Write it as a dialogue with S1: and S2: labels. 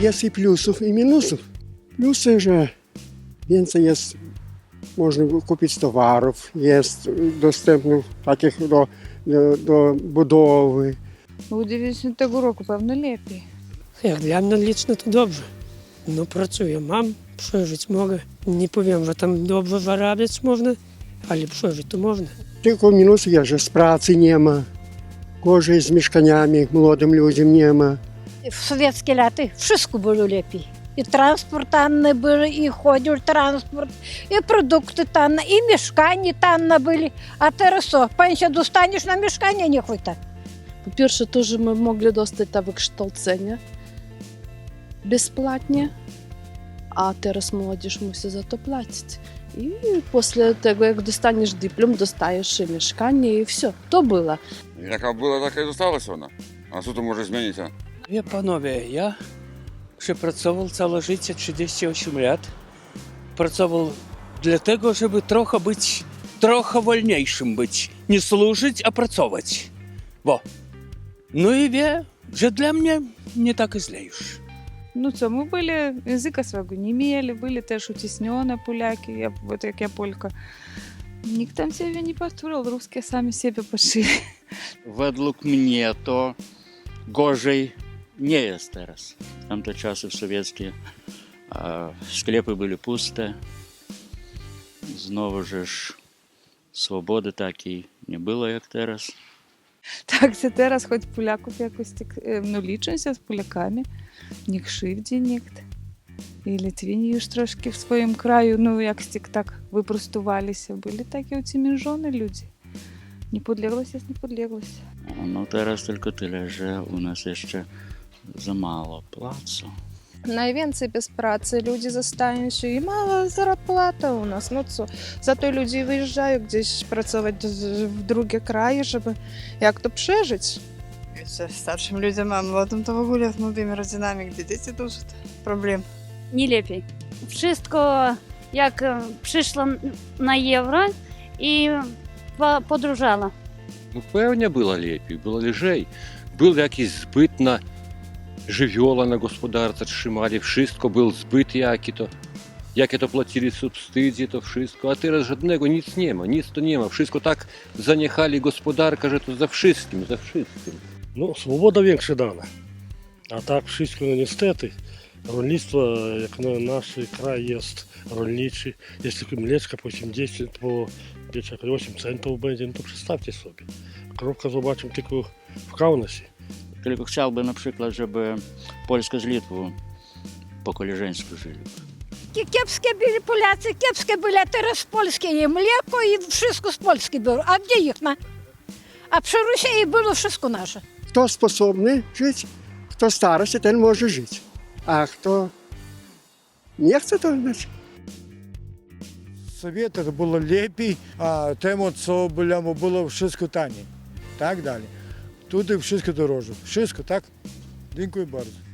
S1: jest i plusów, i minusów. Plusy, że więcej jest, można kupić towarów, jest dostępnych takich do, do, do budowy.
S2: У 90-го року, певно,
S3: dla mnie licznie to dobrze. No pracuję, mam, przeżyć mogę. Nie powiem, że tam dobrze zarabiać można, ale przeżyć to można.
S1: Tylko minusy jest, że z pracy nie ma. Gorzej z mieszkaniami, młodym ludziom nie ma.
S4: W sowieckie lata wszystko było lepiej. I transport tanny był, i chodził transport, i produkty tanne, i mieszkania tanne byli. A teraz co, pensję dostaniesz na mieszkanie, nie chuj tak.
S5: Po-перше, to, że my mogli dostać to wykształcenie bezpłatnie, a teraz młodzież musi za to płacić. I после tego, jak dostaniesz dyplom, і mieszkanie i все. To było.
S6: Яка була, така і зосталася вона. А що то може змінитися?
S7: Wie panowie, ja przepracował całe życie 38 lat. Pracował dlatego, żeby trochę być, trochę wolniejszym być. Nie służyć, a pracować. Bo. No i wie, że dla mnie nie tak źle już.
S2: Ну це ми були язика свого не мали, були теж утіснені поляки, я, от як я полька. Ніхто там себе не повторил, русские сами себе пошили.
S8: Według mnie to gorzej nie jest teraz. Tamte czasy sowieckie, a sklepy były puste. Znowu żeż swobody takiej nie było jak teraz.
S2: Так, це зараз хоч поляків якось так, е, ну, лічимося з поляками, не кшивді ніхто. І Литвині już трошки в своєму краю, ну, якось так, так випростувалися. Були такі оці мінжони люди. Niepodległość jest niepodległość.
S8: No teraz tylko tyle, że u nas jeszcze za
S9: zostają się i mała zarplata u nas. No co, za to ludzie wyjeżdżają gdzieś pracować w- w drugie kraje, żeby jak to przeżyć.
S10: Jeszcze starszym ludziom, a młodym to w ogóle z młodymi rodzinami, gdzie dzieci duże, to problem.
S4: Nie lepiej. Wszystko e, przyszło na euro i po- podróżało.
S11: Ну, певне, було лепей, було лежей. Був якийсь збит на живьола на господарство trzymali, wszystko był zbyt jaki to. Jakie to płacili subsydię, to wszystko. A teraz żadnego nic nie ma, nic to nie ma. Wszystko tak zaniechali gospodarka, że to za wszystkim, za wszystkim.
S12: Ну, свобода większa dana. A tak wszystko, no niestety. Rolnictwo, jak na nasz kraj jest rolniczy, tylko mleczka po 80, po 8 centów będzie, no to przedstawcie sobie. Krówka zobaczymy tylko w Kaunasie.
S8: Tylko chciałbym na przykład, żeby Polska z Litwą po koleżeńsku żyli.
S4: Kiepskie byli Polacy, kiepskie byli, a teraz polskie i mleko i wszystko z Polski było. A gdzie ich ma? A przy Rusji było wszystko nasze.
S1: Kto sposobny żyć, kto stara się, ten może żyć. A kto nie chce, to znaczy.
S13: Советах було лепей, а тему було wszystko taniej. Так далі. Тут wszystko дороже. Wszystko, так? Дякую bardzo.